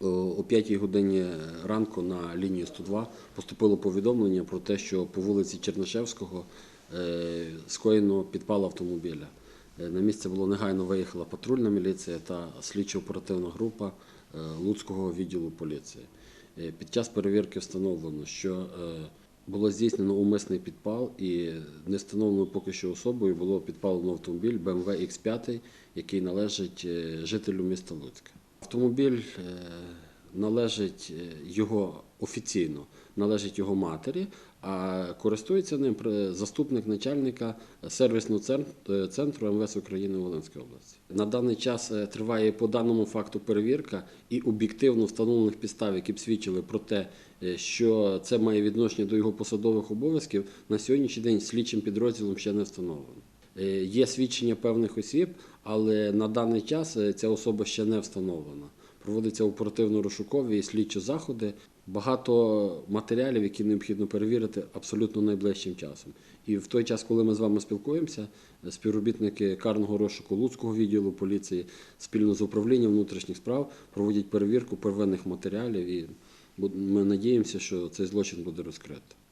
О 5 годині ранку на лінію 102 поступило повідомлення про те, що по вулиці Чернишевського е, скоєно підпал автомобіля. Е, На місце було негайно виїхала патрульна міліція та слідчо-оперативна група е, Луцького відділу поліції. Е, Під час перевірки встановлено, що е, було здійснено умисний підпал і не встановленою поки що особою було підпалено автомобіль BMW X5, який належить е, жителю міста Луцька. Автомобіль е, належить е, його офіційно, належить його матері, а користується ним заступник начальника сервісного е, центру МВС України в Волинській області. На даний час триває по даному факту перевірка і об'єктивно встановлених підстав, які б свідчили про те, що це має відношення до його посадових обов'язків, на сьогоднішній день слідчим підрозділом ще не встановлено. Е, Є свідчення певних осіб, але на даний час е, ця особа ще не встановлена. Проводяться оперативно-розшукові і слідчі заходи. Багато матеріалів, які необхідно перевірити абсолютно найближчим часом. І в той час, коли ми з вами спілкуємося, е, співробітники карного розшуку Луцького відділу поліції спільно з управлінням внутрішніх справ проводять перевірку первинних матеріалів. І ми надіємося, що цей злочин буде розкрито.